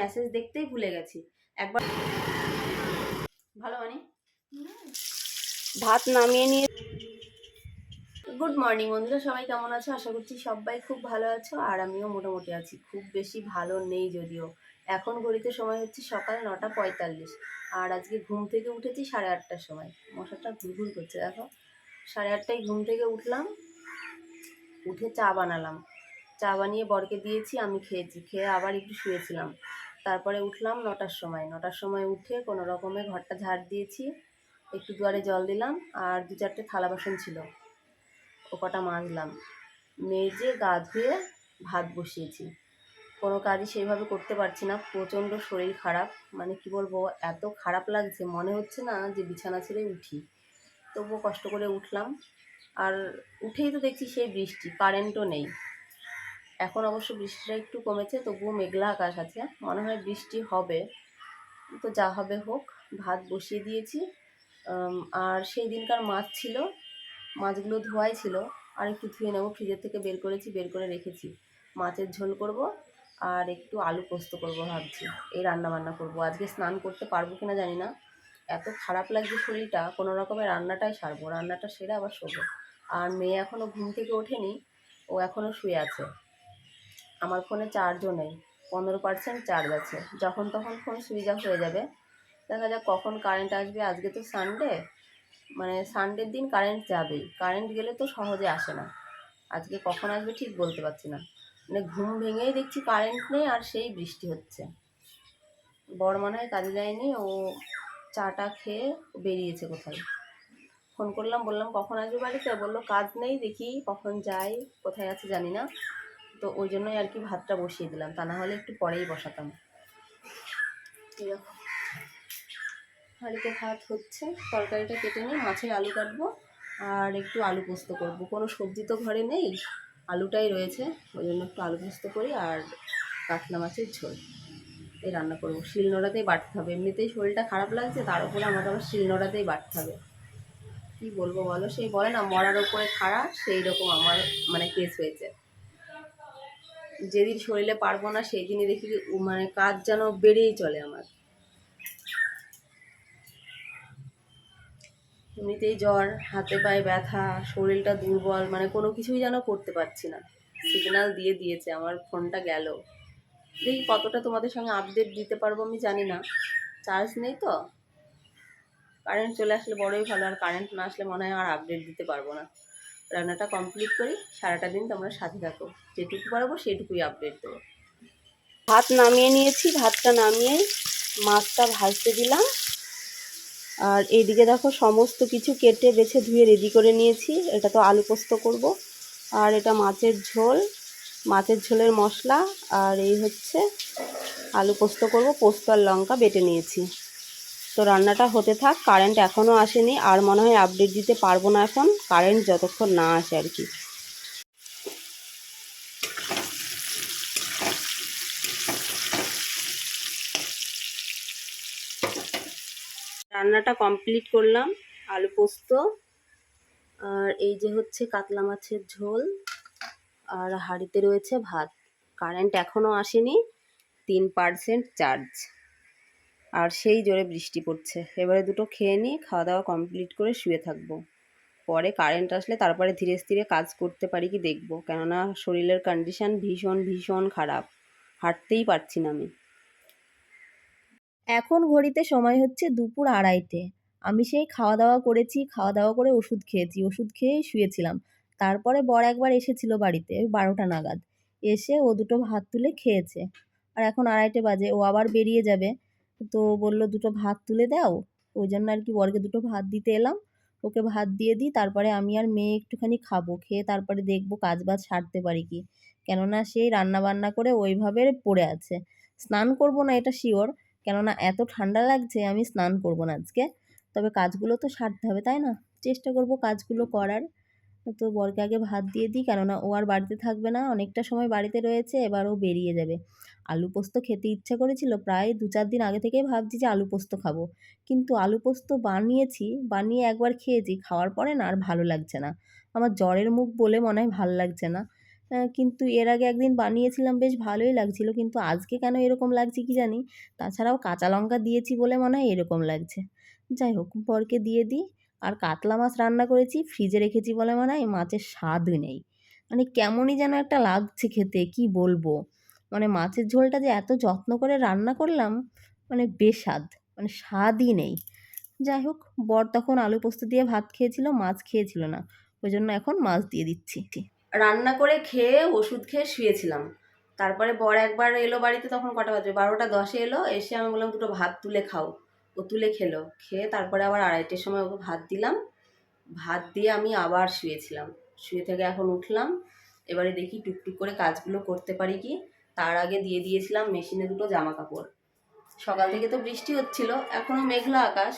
Message দেখতেই ভুলে গেছি। একবার ভালো মানে? ভাত নামিয়ে নিয়ে গুড মর্নিং বন্ধুরা, সবাই কেমন আছো? আশা করছি সবাই খুব ভালো আছো, আর আমিও মোটামুটি আছি। খুব বেশি ভালো নেই যদিও। এখন ঘড়িতে সময় হচ্ছে সকাল নটা পঁয়তাল্লিশ, আর আজকে ঘুম থেকে উঠেছি সাড়ে আটটার সময়। মশাটা ঘুরঘুর করছে, দেখো। সাড়ে আটটায় ঘুম থেকে উঠলাম, উঠে চা বানালাম। চা বানিয়ে বরকে দিয়েছি, আমি খেয়েছি। খেয়ে আবার একটু শুয়েছিলাম। তারপরে উঠলাম নটার সময়। নটার সময় উঠে কোনো রকমে ঘরটা ঝাড় দিয়েছি, একটু দুয়ারে জল দিলাম আর দু চারটে থালা বাসন ছিল, ও কটা মাজলাম। মেজে গা ধুয়ে ভাত বসিয়েছি। কোনো কাজই সেইভাবে করতে পারছি না, প্রচণ্ড শরীর খারাপ। মানে কি বলব, এত খারাপ লাগছে, মনে হচ্ছে না যে বিছানা ছেড়ে উঠি। তবুও কষ্ট করে উঠলাম। আর উঠেই তো দেখছি সেই বৃষ্টি, কারেন্টও নেই। এখন অবশ্য বৃষ্টিটা একটু কমেছে, তবুও মেঘলা আকাশ আছে। মনে হয় বৃষ্টি হবে। তো যা হবে হোক, ভাত বসিয়ে দিয়েছি। আর সেই দিনকার মাছ ছিল, মাছগুলো ধোয়াই ছিল। আর একটু ধুয়ে নেব, ফ্রিজের থেকে বের করেছি, বের করে রেখেছি। মাছের ঝোল করব, আর একটু আলু পোস্ত করব ভাবছি। এই রান্না বান্না করব। আজকে স্নান করতে পারব কিনা জানি না। এত খারাপ লাগছে শরীরটা, কোনো রকমের রান্নাটাই সারবো, রান্নাটা সেরে আবার শোবো। আর মেয়ে এখনও ঘুম থেকে ওঠেনি, ও এখনও শুয়ে আছে। আমার ফোনে চার্জও নেই, পনেরো পার্সেন্ট চার্জ আছে। যখন তখন ফোন সুইচ অফ হয়ে যাবে। দেখা যাক কখন কারেন্ট আসবে। আজকে তো সানডে মানে সানডের দিন কারেন্ট যাবেই। কারেন্ট গেলে তো সহজে আসে না। আজকে কখন আসবে ঠিক বলতে পারছি না। মানে ঘুম ভেঙেই দেখছি কারেন্ট নেই আর সেই বৃষ্টি হচ্ছে। বড় মনে হয় কাজে যায়নি, ও চাটা খেয়ে বেরিয়েছে কোথায়? ফোন করলাম, বললাম কখন আসবে বাড়িতে? বলল কাজ নেই, দেখি কখন যাই কোথায় আছে জানি না। তো ওই জন্যই আর কি ভাতটা বসিয়ে দিলাম। তা না হলে একটু পরেই বসাতাম। দেখো হাঁড়িতে ভাত হচ্ছে, তরকারিটা কেটে নিয়ে মাছের আলু কাটবো আর একটু আলু পোস্ত করব। কোনো সবজি তো ঘরে নেই, আলুটাই রয়েছে, ওই জন্য একটু আলু পোস্ত করি আর কাতলা মাছের ঝোল। এই রান্না করব। শিলনোড়াতেই বাটতে হবে। এমনিতেই শরীরটা খারাপ লাগছে, তার উপরে আমাকে আবার শিলনোড়াতেই বাটতে হবে। কী বলব বলো? সেই বলে না, মরার ওপরে খাড়া, সেই রকম আমার মানে কেস হয়েছে। যেদিন শরীরে পারব না সেই দেখি মানে কাজ যেন বেড়েই চলে আমার। এমনিতেই জ্বর, হাতে পায়ে ব্যথা, শরীরটা দুর্বল মানে কোনো কিছুই যেন করতে পারছি না। সিগনাল দিয়ে দিয়েছে, আমার ফোনটা গেল। দেখি কতটা তোমাদের সঙ্গে আপডেট দিতে পারব আমি জানি না। চার্জ নেই তো। কারেন্ট চলে আসলে বড়ই ভালো, আর কারেন্ট না আসলে মনে হয় আর আপডেট দিতে পারব না। রান্নাটা কমপ্লিট করি, সারাটা দিন তোমরা সাথে থাকো। যেটুকু পারব সেটুকুই আপডেট দেবো। ভাত নামিয়ে নিয়েছি, ভাতটা নামিয়ে মাছটা ভাজতে দিলাম। আর এইদিকে দেখো সমস্ত কিছু কেটে বেছে ধুয়ে রেডি করে নিয়েছি। এটা তো আলু পোস্ত করব। আর এটা মাছের ঝোল, মাছের ঝোলের মশলা। আর এই হচ্ছে আলু পোস্ত করব, পোস্ত আর লঙ্কা বেটে নিয়েছি। তো রান্নাটা হতে থাক কারেন্ট এখনও আসেনি, আর মনে হয় আপডেট দিতে পারব না এখন কারেন্ট যতক্ষণ না আসে আর কি। রান্নাটা কমপ্লিট করলাম, আলু পোস্ত, আর এই যে হচ্ছে কাতলা মাছের ঝোল, আর হাঁড়িতে রয়েছে ভাত। কারেন্ট এখনও আসেনি, তিন পার্সেন্ট চার্জ আর সেই জোরে বৃষ্টি পড়ছে। এবারে দুটো খেয়ে নিয়ে খাওয়া দাওয়া কমপ্লিট করে শুয়ে থাকব। পরে কারেন্ট আসলে তারপরে ধীরে ধীরে কাজ করতে পারি কি দেখব। কেননা শরীরের কন্ডিশন ভীষণ ভীষণ খারাপ। হাঁটতেই পারছি না আমি। এখন ঘড়িতে সময় হচ্ছে দুপুর আড়াইটে। আমি সেই খাওয়া দাওয়া করেছি খাওয়া দাওয়া করে ওষুধ খেয়েছি। ওষুধ খেয়েই শুয়েছিলাম। তারপরে বর একবার এসেছিল বাড়িতে ওই বারোটা নাগাদ। এসে ও দুটো ভাত তুলে খেয়েছে। আর এখন আড়াইটে বাজে। ও আবার বেরিয়ে যাবে। তো বলল, দুটো ভাত তুলে দাও। ওই জন্য আর কি বরকে দুটো ভাত দিতে এলাম। ওকে ভাত দিয়ে দিই, তারপরে আমি আর মেয়ে একটুখানি খাব, খেয়ে তারপরে দেখব কাজ বাজ সারতে পারি কি। কেননা সেই রান্না বান্না করে ওইভাবে পড়ে আছে। স্নান করব না এটা শিওর, কেননা এত ঠান্ডা লাগছে, আমি স্নান করব না আজকে। তবে কাজগুলো তো সারতে হবে, তাই না? চেষ্টা করব কাজগুলো করার। তো বরকে আগে ভাত দিয়ে দিই, কেননা ও আর বাড়িতে থাকবে না, অনেকটা সময় বাড়িতে রয়েছে, এবার ও বেরিয়ে যাবে। আলু পোস্ত খেতে ইচ্ছা করেছিল, প্রায় দু চার দিন আগে থেকেই ভাবছি যে আলু পোস্ত খাব। কিন্তু আলু পোস্ত বানিয়েছি, বানিয়ে একবার খেয়েছি, খাওয়ার পরে না আর ভালো লাগছে না। আমার জ্বরের মুখ বলে মনে হয় ভালো লাগছে না। কিন্তু এর আগে একদিন বানিয়েছিলাম, বেশ ভালোই লাগছিল, কিন্তু আজকে কেন এরকম লাগছে কি জানি? তাছাড়াও কাঁচা লঙ্কা দিয়েছি বলে মনে হয় এরকম লাগছে। যাই হোক, বরকে দিয়ে দিই আর কাতলা মাছ রান্না করেছি ফ্রিজে রেখেছি বলে মনে হয় মাছের স্বাদই নেই। মানে কেমনই যেন একটা লাগছে খেতে, কি বলব? মানে মাছের ঝোলটা যে এত যত্ন করে রান্না করলাম মানে বেস্বাদ মানে স্বাদই নেই। যাই হোক, বর তখন আলু পোস্ত দিয়ে ভাত খেয়েছিল, মাছ খেয়েছিল না। ওই জন্য এখন মাছ দিয়ে দিচ্ছি। রান্না করে খেয়ে, ওষুধ খেয়ে শুয়েছিলাম। তারপরে বর একবার এলো বাড়িতে, তখন কটা বাজবে? বারোটা দশে এলো, এসে আমি বললাম, দুটো ভাত তুলে খাও। ও তুলে খেলো। খেয়ে তারপরে আবার আড়াইটের সময় ওকে ভাত দিলাম। ভাত দিয়ে আমি আবার শুয়েছিলাম। শুয়ে থেকে এখন উঠলাম। এবারে দেখি টুকটুক করে কাজগুলো করতে পারি কি? তার আগে দিয়ে দিয়েছিলাম মেশিনে দুটো জামা কাপড় সকাল থেকে তো বৃষ্টি হচ্ছিল এখনও মেঘলা আকাশ।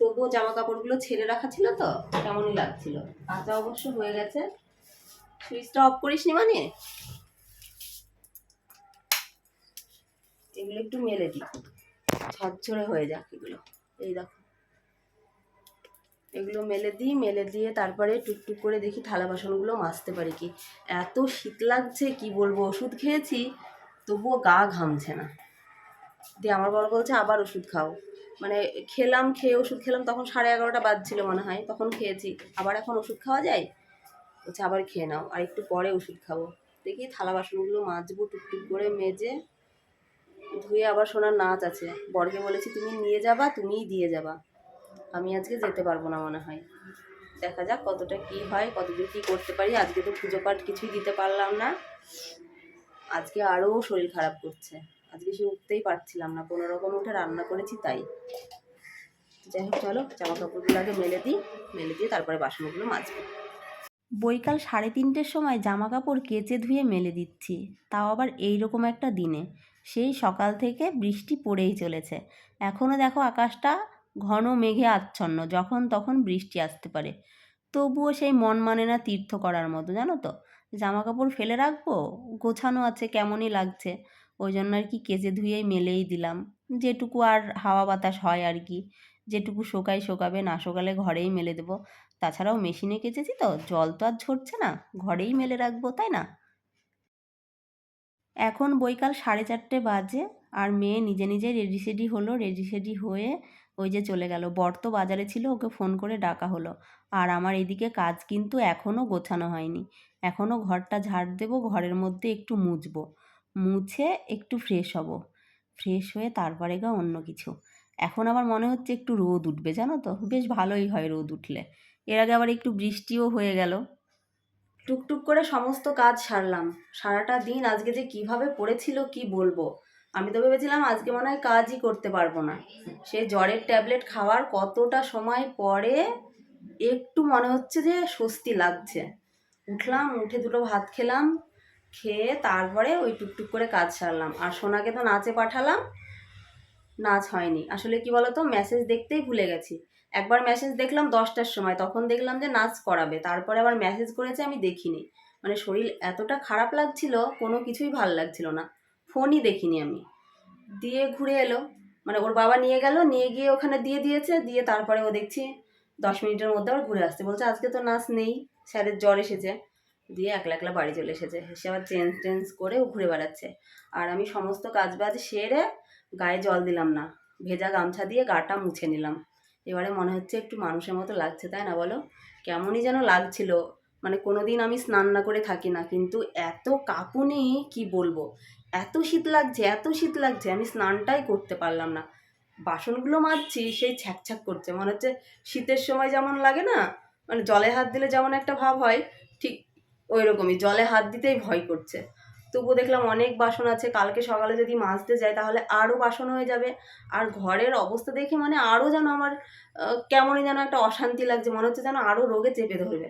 তবুও জামা কাপড়গুলো ছেড়ে রাখা ছিল তো, কেমনই লাগছিল। কাঁচা অবশ্য হয়ে গেছে। সুইচটা অফ করিস নি মানে? এগুলো একটু মেলে দিই ঝরঝরে হয়ে যাক এগুলো। এই দেখো। এগুলো মেলে দিই, মেলে দিয়ে তারপরে টুকটুক করে দেখি থালা বাসনগুলো মাজতে পারি কি। এত শীত লাগছে, কি বলব, ওষুধ খেয়েছি, তবুও গা ঘামছে না। দিয়ে আমার বড় বলছে, আবার ওষুধ খাও। মানে খেলাম, খেয়ে ওষুধ খেলাম, তখন সাড়ে এগারোটা বাজছিল মনে হয়, তখন খেয়েছি। আবার এখন ওষুধ খাওয়া যায়? বলছে, আবার খেয়ে নাও আর একটু পরে ওষুধ খাব। দেখি থালা বাসনগুলো মাজবো টুকটুক করে মেজে ধুয়ে আবার সোনার নাচ আছে। বরকে বলেছি, তুমি নিয়ে যাবা, তুমিই দিয়ে যাবা। আমি আজকে যেতে পারব না মনে হয়। দেখা যাক কতটা কি হয়, কতদূর কী করতে পারি। আজকে তো পুজো পাঠ কিছুই দিতে পারলাম না। আজকে আরও শরীর খারাপ করছে। আজকে সে উঠতেই পারছিলাম না। কোনো রকম উঠে রান্না করেছি তাই। যাই হোক, চলো জামা কাপড়গুলো আগে মেলে দিই। মেলে দিয়ে তারপরে বাসনগুলো মাজবো। বৈকাল সাড়ে তিনটের সময় জামা কাপড় কেচে ধুয়ে মেলে দিচ্ছি, তাও আবার এই রকম একটা দিনে। সেই সকাল থেকে বৃষ্টি পড়েই চলেছে। এখনও দেখো আকাশটা ঘন মেঘে আচ্ছন্ন, যখন তখন বৃষ্টি আসতে পারে। তবুও সেই মন মানে না তীর্থ করার মতো, জানো তো? জামা কাপড় ফেলে রাখব, গোছানো আছে কেমনই লাগছে, ওই জন্য আর কি কেচে ধুয়েই মেলেই দিলাম। যেটুকু আর হাওয়া বাতাস হয় আর কি। যেটুকু শোকাই শোকাবে না শোকালে ঘরেই মেলে দেবো। তাছাড়াও মেশিনে কেচেছি তো, জল তো আর ঝরছে না, ঘরেই মেলে রাখব, তাই না? এখন বৈকাল সাড়ে চারটে বাজে আর মেয়ে নিজে নিজে রেডি সেডি হলো রেডি সেডি হয়ে ওই যে চলে গেল। বর তো বাজারে ছিল, ওকে ফোন করে ডাকা হলো। আর আমার এদিকে কাজ কিন্তু এখনও গোছানো হয়নি। এখনও ঘরটা ঝাড় দেবো, ঘরের মধ্যে একটু মুছবো। মুছে একটু ফ্রেশ হব। ফ্রেশ হয়ে তারপরে গা অন্য কিছু। এখন আবার মনে হচ্ছে একটু রোদ উঠবে, জানো তো? বেশ ভালোই হয় রোদ উঠলে। এর আগে আবার একটু বৃষ্টিও হয়ে গেল। টুকটুক করে সমস্ত কাজ সারলাম। সারাটা দিন আজকে যে কীভাবে পড়েছিল কি বলব? আমি তো ভেবেছিলাম আজকে মনে হয় কাজই করতে পারব না। সে জ্বরের ট্যাবলেট খাওয়ার কতটা সময় পরে একটু মনে হচ্ছে যে স্বস্তি লাগছে। উঠলাম, উঠে দুটো ভাত খেলাম, খেয়ে তারপরে ওই টুকটুক করে কাজ সারলাম। আর সোনাকে তো নাচে পাঠালাম। নাচ হয়নি। আসলে কি বলতো মেসেজ দেখতেই ভুলে গেছি। একবার মেসেজ দেখলাম দশটার সময়, তখন দেখলাম যে নাচ করাবে। তারপরে আবার মেসেজ করেছে, আমি দেখিনি। মানে শরীর এতটা খারাপ লাগছিল, কোনো কিছুই ভালো লাগছিল না। ফোনই দেখিনি আমি। দিয়ে ঘুরে এলো। মানে ওর বাবা নিয়ে গেল, নিয়ে গিয়ে ওখানে দিয়ে দিয়েছে। দিয়ে তারপরে ও দেখছি দশ মিনিটের মধ্যে আবার ঘুরে আসছে। বলছে, আজকে তো নাচ নেই, স্যারের জ্বর এসেছে। দিয়ে একলা একলা বাড়ি চলে এসেছে। এসে আবার চেঞ্জ টেঞ্জ করে ও ঘুরে বেড়াচ্ছে। আর আমি সমস্ত কাজ বাজ সেরে গায়ে জল দিলাম না। ভেজা গামছা দিয়ে গাটা মুছে নিলাম। এবারে মনে হচ্ছে একটু মানুষের মতো লাগছে, তাই না বলো? কেমনই যেন লাগছিল। মানে কোনো দিন আমি স্নান না করে থাকি না, কিন্তু এত কাঁপুনি, কি বলব? এত শীত লাগছে, এত শীত লাগছে, আমি স্নানটাই করতে পারলাম না। বাসনগুলো মাজছি, সেই ছ্যাকছ্যাক করছে। মনে হচ্ছে শীতের সময় যেমন লাগে না মানে জলে হাত দিলে যেমন একটা ভাব হয়, ঠিক ওই রকমই জলে হাত দিতেই ভয় করছে। তবুও দেখলাম অনেক বাসন আছে, কালকে সকালে যদি মাজতে যাই তাহলে আরও বাসন হয়ে যাবে। আর ঘরের অবস্থা দেখে মানে আরও যেন আমার কেমনই যেন একটা অশান্তি লাগছে, মনে হচ্ছে যেন আরও রোগে চেপে ধরবে।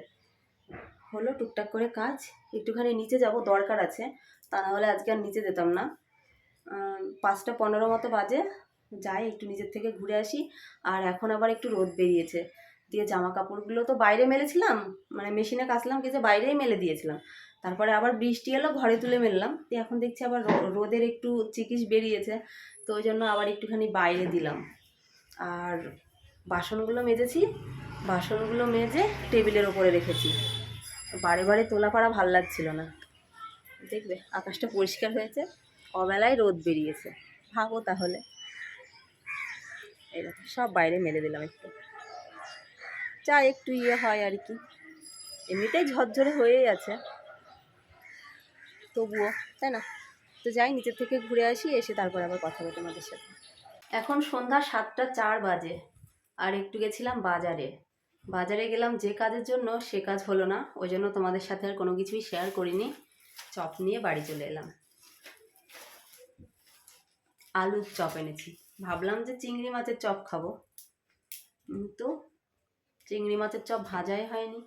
হলো টুকটাক করে কাজ, একটুখানি নিচে যাব, দরকার আছে, তা না হলে আজকে আর নিচে যেতাম না। পাঁচটা পনেরো মতো বাজে, যাই একটু নিজের থেকে ঘুরে আসি, আর এখন আবার একটু রোদ বেরিয়েছে। দিয়ে জামা কাপড়গুলো তো বাইরে মেলেছিলাম মানে মেশিনে কাচলাম কেচে বাইরেই মেলে দিয়েছিলাম। তারপরে আবার বৃষ্টি এলো, ঘরে তুলে মেললাম দিয়ে এখন দেখছি আবার রোদের একটু চিকিস বেরিয়েছে। তো ওই জন্য আবার একটুখানি বাইরে দিলাম। আর বাসনগুলো মেজেছি। বাসনগুলো মেজে টেবিলের ওপরে রেখেছি। বারে বারে তোলা পাড়া ভালো লাগছিল না। দেখবে, আকাশটা পরিষ্কার হয়েছে। অবেলায় রোদ বেরিয়েছে। ভাবো তাহলে। দেখো, সব বাইরে মেলে দিলাম একটু। চা একটু ইয়ে হয় আর কি। এমনিতেই ঝরঝরে হয়েই আছে। তবুও, তাই না? তো যাই, নিচের থেকে ঘুরে আসি, এসে তারপর আবার কথা বলি তোমাদের সাথে। এখন সন্ধ্যা সাতটা চার বাজে, আর একটু গেছিলাম বাজারে। বাজারে গেলাম যে কাজের জন্য, সে কাজ হলো না, ওই জন্য তোমাদের সাথে আর কোনো কিছুই শেয়ার করিনি। চপ নিয়ে বাড়ি চলে এলাম। আলুর চপ এনেছি। ভাবলাম যে চিংড়ি মাছের চপ খাব। কিন্তু চিংড়ি মাছের চপ ভাজাই হয়নি।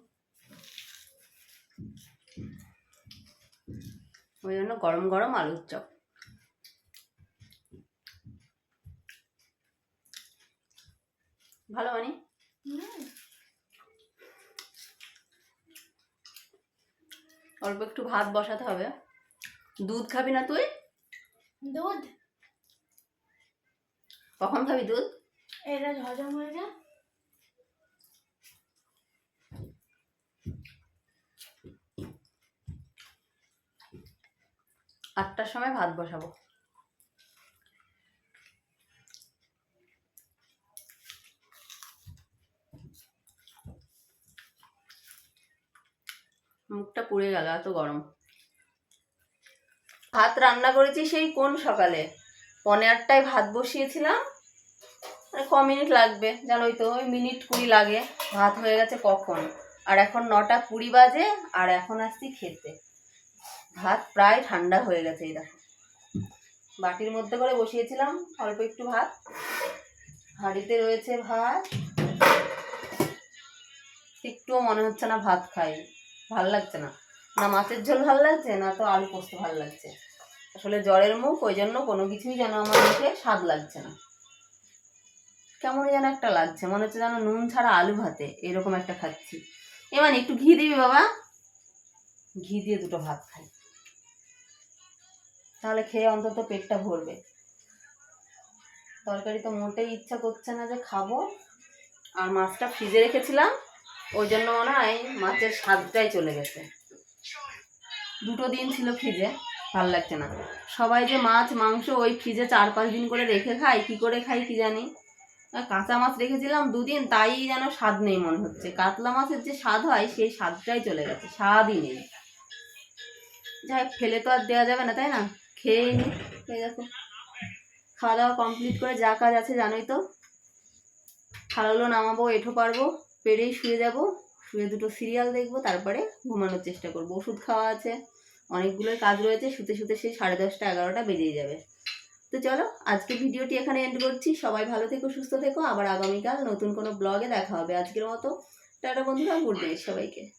ওই জন্য গরম গরম আলুর চপ। ভালো মানে? অল্প একটু ভাত বসাতে হবে। দুধ খাবি না তুই? দুধ? কখন খাবি দুধ? এটা হজম হয়ে যায় আটটার সময় ভাত বসাবো। মুখটা পুড়ে গেল, এত গরম। ভাত রান্না করেছি সেই কোন সকালে? পনে আটটায় ভাত বসিয়েছিলাম। মানে ক মিনিট লাগবে জানোই তো, ওই মিনিট কুড়ি লাগে। ভাত হয়ে গেছে কখন? আর এখন নটা কুড়ি বাজে, আর এখন আসছি খেতে। ভাত প্রায় ঠান্ডা হয়ে গেছে, এই দেখো। বাটির মধ্যে করে বসিয়েছিলাম, অল্প একটু ভাত। হাঁড়িতে রয়েছে ভাত। একটুও মনে হচ্ছে না ভাত খাই। ভালো লাগছে না। না মাছের ঝোল ভালো লাগছে, না তো আলু পোস্ত ভালো লাগছে। আসলে জ্বরের মুখ, ওই জন্য কোনো কিছুই যেন আমার মুখে স্বাদ লাগছে না। কেমন যেন একটা লাগছে, মনে হচ্ছে যেন নুন ছাড়া আলু ভাতে, এরকম একটা খাচ্ছি। এবার একটু ঘি দিবি বাবা? ঘি দিয়ে দুটো ভাত খাই। তাহলে খেয়ে অন্তত পেটটা ভরবে। তরকারি তো মোটেই ইচ্ছা করছে না যে খাব। আর মাছটা ফ্রিজে রেখেছিলাম, ওই জন্য মনে হয় মাছের স্বাদটাই চলে গেছে। দুটো দিন ছিল ফ্রিজে, ভালো লাগছে না। সবাই যে মাছ, মাংস ওই ফ্রিজে চার পাঁচ দিন করে রেখে খায়, কি করে খাই কি জানি। কাঁচা মাছ রেখেছিলাম দুদিন, তাই যেন স্বাদ নেই মনে হচ্ছে। কাতলা মাছের যে স্বাদ হয়, সেই স্বাদটাই চলে গেছে, স্বাদই নেই। যাই ফেলে তো আর দেওয়া যাবে না, তাই না? খেয়ে নি। এই দেখো। খাওয়া দাওয়া কমপ্লিট করে যা কাজ আছে জানোই তো। খালাগুলো নামাবো, এঠো পারব, পেরেই শুয়ে যাব। শুয়ে দুটো সিরিয়াল দেখব, তারপরে ঘুমানোর চেষ্টা করব। ওষুধ খাওয়া আছে অনেকগুলোই কাজ রয়েছে, শুতে শুতে সেই সাড়ে দশটা, এগারোটা বেরিয়ে যাবে। তো চলো আজকে ভিডিওটি এখানে এন্ড করছি। সবাই ভালো থেকো, সুস্থ থেকো। আবার আগামীকাল নতুন কোনো ব্লগে দেখা হবে। আজকের মতো, টাটা বন্ধুরা নাইট সবাইকে।